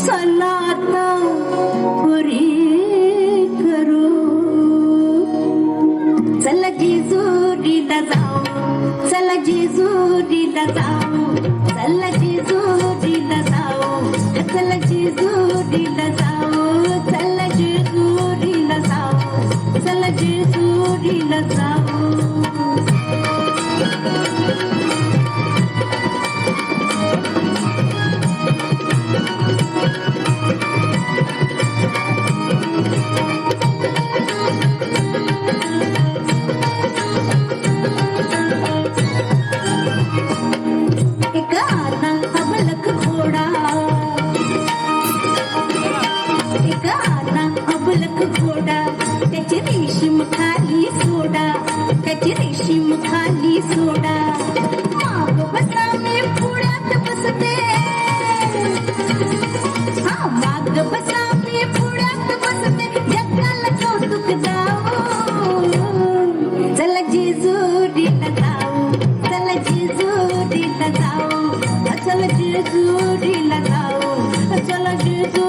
सलात पुरी करू। चल जेजुरीला जाऊ चल जेजुरीला जाऊ रेशीम खाली सोडा. त्याची रेशीम खाली सोडा. माग बसा मी बसते. हा माग बसा मी पुढ्यात बसते. जगाला कौतुक जाऊ चला जेजुरीला जाऊ चला जेजुरीला जाऊ चला जेजुरीला जाऊ चल जेजू